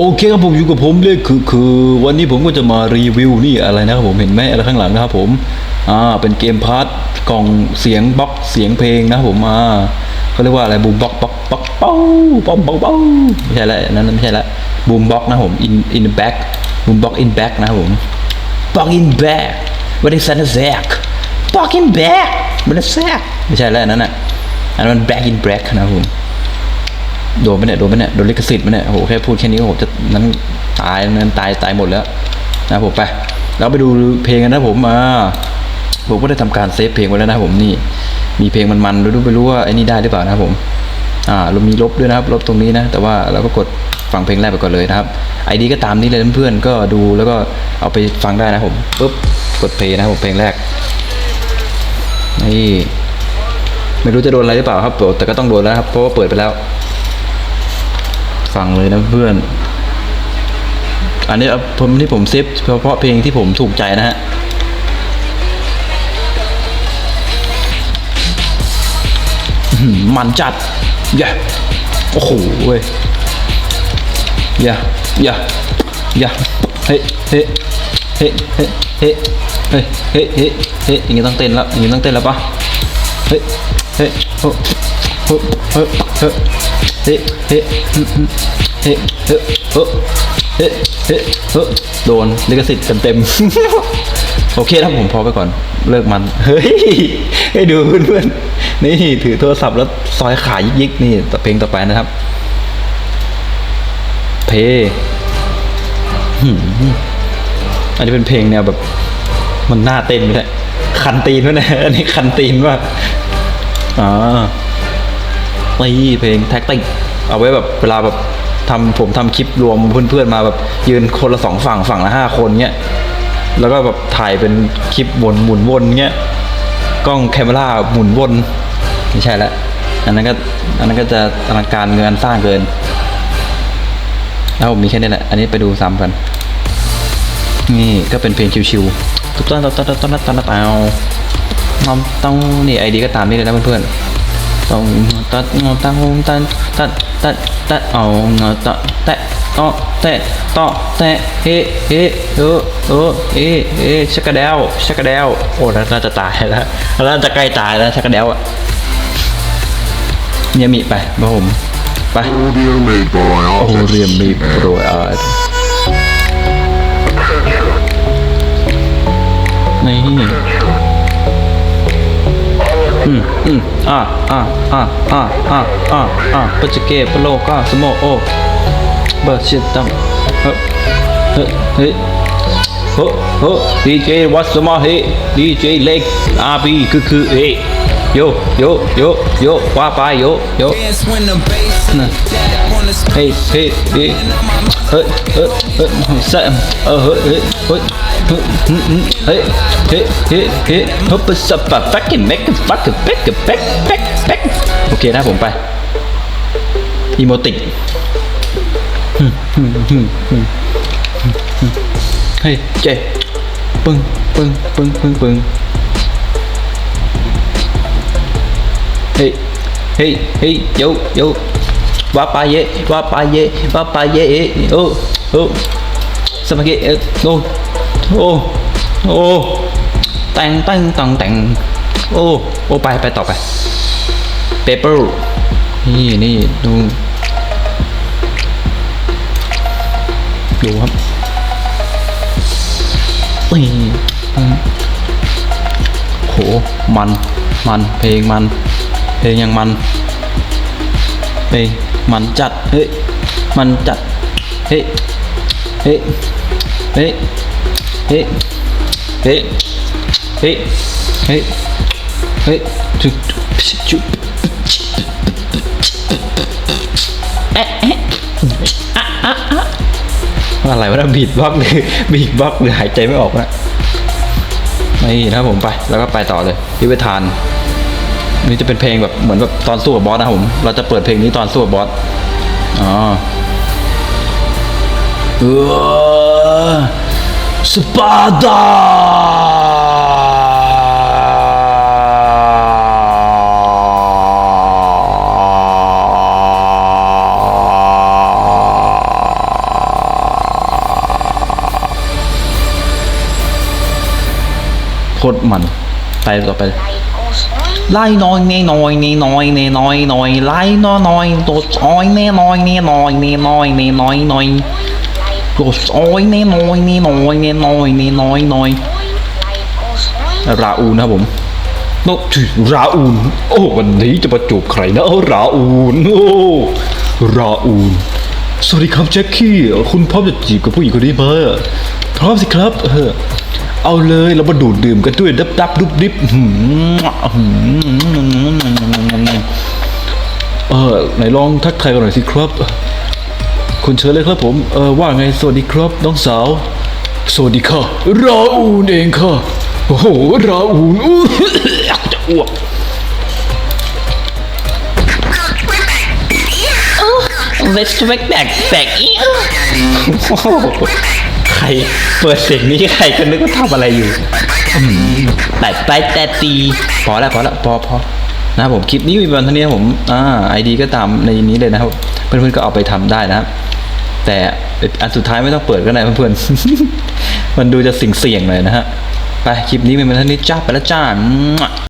โอเคครับผมอยู่กับผมเลยคือคือวันนี้ผมก็จะมารีวิวนี่อะไรนะครับผมเห็นไหมอะไรข้างหลังนะครับผมอ่าเป็นเกมพาร์ทกล่องเสียงบล็อกเสียงเพลงนะครับผมอ่าเขาเรียกว่าอะไรบูมบล็อกบล็อกบล็อกเป้าป้อมเป้าเป้าไม่ใช่ละนั้นไม่ใช่ละบูมบล็อกนะผม in in the back บูมบล็อก in back นะครับผม Back in back วันนี้ซันแซก Back in back วันนี้แซกไม่ใช่แล้วอันนั้นอะอันนั้นมัน back in black นะครับผม โดนไปเนี่ยโดนไปเนี่ยโดนลิขสิทธิ์ไปเนี่ยโอ้โหแค่พูดแค่นี้ก็โหจะนั้นตายนั้นตายตายหมดแล้วนะผมไปแล้วไปดูเพลงกันนะผมมาผมก็ได้ทำการเซฟเพลงไว้แล้วนะผมนี่ มีเพลงมันๆดูไม่รู้ว่าไอ้นี่ได้หรือเปล่านะผมอ่าเรามีลบด้วยนะครับ ลบตรงนี้นะ แต่ว่าเราก็กดฟังเพลงแรกไปก่อนเลยนะครับไอดีก็ตามนี้เลยเพื่อนๆก็ดูแล้วก็เอาไปฟังได้นะผมปุ๊บกดเพลงนะครับผมเพลงแรกนี่ไม่รู้จะโดนอะไรหรือเปล่าครับแต่ก็ต้องโดนแล้วครับเพราะว่าเปิดไปแล้ว ฟังเลยนะเพื่อน อันนี้ผมที่ผมเซฟเฉพาะเพลงที่ผมถูกใจนะฮะมันจัดอย่าโอ้โหเว้ยอย่าอย่าอย่าเฮ้เฮ้เฮ้เฮ้เฮ้เฮ้เฮ้เฮ้เฮ้อย่างงี้ต้องเต้นแล้วอย่างงี้ต้องเต้นแล้วปะเฮ้เฮ้โอ้ เฮ้เฮ้เฮ้เฮ้เฮ้เฮ้เฮ้เฮ้เฮ้เฮ้โดนลิขสิทธิ์เต็มๆโอเคนะผมพอไปก่อนเลิกมัน เฮ้ย ให้ดูเพื่อนๆ นี่ถือโทรศัพท์แล้วซอยขายิกๆ นี่ต่เพลงต่อไปนะครับ เพอันนี้เป็นเพลงแนวแบบ มันน่าเต้นไม่ได้คันตีนวะเนี่ยอันนี้คันตีนว่าอ่า นี่เพลงแท็กติกเอาไว้แบบเวลาแบบทำผมทำคลิปรวมเพื่อนๆมาแบบยืนคนละสองฝั่งฝั่งละห้าคนเงี้ยแล้วก็แบบถ่ายเป็นคลิปวนหมุนวนเงี้ยกล้องแคมเมราหมุนวนไม่ใช่ละอันนั้นก็อันนั้นก็จะอลังการเงินสร้างเกินแล้วมีแค่นี้แหละ อันนี้ไปดูซ้ำกัน นี่ก็เป็นเพลงชิวๆตุ๊ดต้นต้นต้นต้นต้นต้นต้นต้องต้องนี่ไอดีก็ตามนี้เลยนะเพื่อนๆ ตองตัดเงาตัดตัดตัดตัดตัดเอาเงาตัดแตะต่อแตะต่อแตะเฮ้เฮ้เออเออเอเอชักกระเดวชักกระเดวโอ้น่าจะตายแล้วน่าจะใกล้ตายแล้วชักกระเดวอะเนี่ยมีไปบ้าผมไป Audio made by โอ artists. เรียมมีโปรยอาร์ตนี่ อืมอืมอ่าอ่าอ่าอ่าอ่าอ่าอ่าปัจเจกปโลกาสโมโอเบอร์ชิตังเฮ้เฮ้เฮ้เฮ้เฮ้ดีเจวัสมาเฮดีเจเล็กอาบีคือคือเฮ โยโยโยโยว่าไปโยโย Dance when the bass Nah. that on the screen. เฮ้ยเฮ้ยเฮ้ยเฮ้ยเฮ้ยเฮ้ยใส่เออเฮ้ยเฮ้ยเฮ้ยเฮ้ยเฮ้ยเฮ้ยเฮ้ยฮบสับปะ fucking make a fucking back back back back โอเคนะผมไปอีโมติกเฮ้ยเจปึ้งปึ้งปึ้งปึ้งปึ้ง เฮ้ยเฮ้ยเฮ้ยโยโยว่าไปเยว่าไปเยว่าไปเยโอ้โอ้สมัครเอโอ้โอ้โอ้แต่งแต่งแต่งแต่งโอ้โอ้ไปไปต่อไปเปเปอร์นี่นี่ดูดูครับนี่อืมโหมันมันเพลงมัน เพลงยังมันเฮ้ยมันจัดเฮ้ยมันจัดเฮ้ยเฮ้ยเฮ้ยเฮ้ยเฮ้ยเฮ้ยเฮ้ยเฮ้ยจุ๊บจุ๊บเอ๊ะเอ๊ะอะอะอะอะไรวะบีดบล็อกหรือบีดบล็อกหรือหายใจไม่ออกนะนี่นะผมไปแล้วก็ไปต่อเลยพิพิธาน นี้จะเป็นเพลงแบบเหมือนแบบตอนสู้กับบอสนะผม เราจะเปิดเพลงนี้ตอนสู้กับบอส อ๋อสปาร์ตาโคตรมันไปต่อไป ไล่น้อยเน่น้อยเน่น้อยเน่น้อยน้อยไล่น้อยน้อยตัวอ้อยเน่น้อยเน่น้อยเน่น้อยเน่น้อยน้อยตัวอ้อยเน่น้อยเน่น้อยเน่น้อยเน่น้อยน้อยราอูนะครับผมนชื่อราอูนโอ้วันนี้จะประจบใครนะราอูนโอ้ราอูนสวัสดีครับแจ็คกี้คุณพร้อมจะจีบกับผู้หญิงคนนี้ไหมพร้อมสิครับเออ เอาเลยเรามาดูดดื่มกันด้วยดับดับดุบดิบหืมหืมเออไหนลองทักทายกันหน่อยสิครับ คุณเชิญเลยครับผม เออว่าไงสวัสดีครับน้องสาว สวัสดีค่ะ ราอูนเองค่ะ โอ้โห ราอูนอู้จะอ้วก Let's back back back อีกอ้โห ใครเปิดเสียงนี้ใครก็นึกว่าทำอะไรอยู่อืมแต่ไปแต่ตีพอแล้วพอแล้วพอพอนะครับผมคลิปนี้มีประมาณเท่านี้ผมอ่าไอดีก็ตามในนี้เลยนะครับ เพื่อนๆก็เอาไปทำได้นะครับ แต่อันสุดท้ายไม่ต้องเปิดก็ได้เพื่อนๆมันดูจะสิงเสี่ยงๆหน่อยนะฮะไปคลิปนี้มีประมาณเท่านี้จ้าไปแล้วจ้า